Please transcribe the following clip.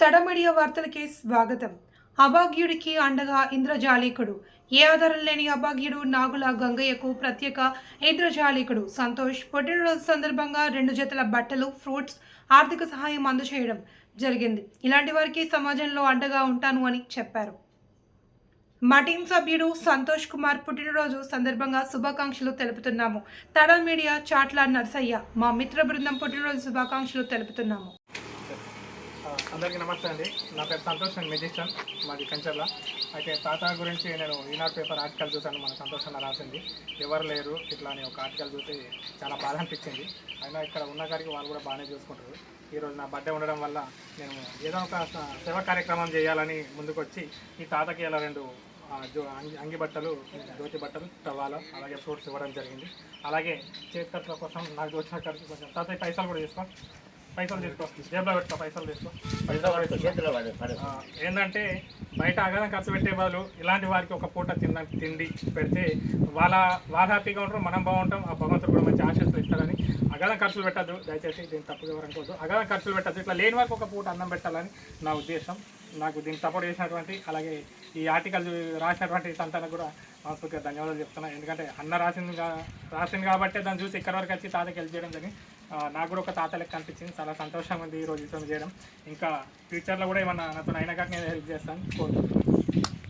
తడ media వార్తలకి స్వాగతం. అభాగ్యుడికి అండగా ఇంద్రజాలీకుడు. ఏ ఆధారం లేని అభాగ్యుడు నాగుల గంగయ్యకు ప్రత్యేక ఇంద్రజాలీకుడు. సంతోష్ పుట్టినరోజు సందర్భంగా రెండు జతల బట్టలు ఫ్రూట్స్ ఆర్థిక సహాయం అందచేయడం జరిగింది. ఇలాంటి వారికి సమాజంలో అండగా ఉంటాను అని చెప్పారు. మా టీం సభ్యుడు సంతోష్ కుమార్ పుట్టినరోజు సందర్భంగా శుభాకాంక్షలు తెలుపుతున్నాము. తడ మీడియా చాట్ల నర్సయ్య మా మిత్ర బృందం పుట్టినరోజు శుభాకాంక్షలు తెలుపుతున్నాము. అందరికీ నమస్తే అండి. నా పేరు సంతోష్ నేను మెజిస్టన్ మాది కంచర్ల. అయితే తాత గురించి నేను ఈనాడు పేపర్ ఆర్టికల్ చూశాను మన సంతోష్ అన్న రాసింది. ఎవరు లేరు ఇట్లా అని ఒక ఆర్టికల్ చూసి చాలా బాధ అనిపించింది. అయినా ఇక్కడ ఉన్న కాడికి వాళ్ళు కూడా బాగానే చూసుకుంటారు. ఈరోజు నా బర్త్డే ఉండడం వల్ల నేను ఏదో ఒక సేవ కార్యక్రమం చేయాలని ముందుకొచ్చి ఈ తాతకి ఇలా రెండు జో- అంగి అంగి బట్టలు ధోతి బట్టలు టవాలు అలాగే ఫ్రూట్స్ ఇవ్వడం జరిగింది. అలాగే చేతి ఖర్చుల కోసం నాకు వచ్చిన ఖర్చు కొంచెం తాతయ్య పైసలు కూడా తీసుకోండి పైసలు తీసుకో. జేబులో పెట్టుకో పైసలు తీసుకో. ఏంటంటే బయట అగదం ఖర్చు పెట్టే బదులు ఇలాంటి వారికి ఒక పూట తిన్న తిండి పెడితే వాళ్ళ వాళ్ళ హ్యాపీగా ఉంటారు మనం బాగుంటాం ఆ భగవంతుడు కూడా మంచి ఆశీస్సులు ఇస్తారని అగదం ఖర్చులు పెట్టద్దు దయచేసి దీన్ని తప్పుగా ఎవరు అనుకోవద్దు అగదం ఖర్చులు పెట్టద్దు ఇట్లా లేని వారికి ఒక పూట అన్నం పెట్టాలని నా ఉద్దేశం. నాకు దీన్ని సపోర్ట్ చేసినటువంటి అలాగే ఈ ఆర్టికల్ రాసినటువంటి సంతానం కూడా మనస్ఫూర్తిగా ధన్యవాదాలు చెప్తున్నాను ఎందుకంటే అన్న రాసింది రాసింది కాబట్టి దాన్ని చూసి ఇక్కడ వరకు వచ్చి తాతకి హెల్ప్ చేయడం జరిగింది. నాకు కూడా ఒక తాత లెక్క అనిపించింది. చాలా సంతోషంగా ఉంది ఈ రోజు చేయడం. ఇంకా ఫ్యూచర్లో కూడా ఏమన్నా నాతో అయినా కానీ నేను హెల్ప్ చేస్తాను. కోరుకుంటున్నాను.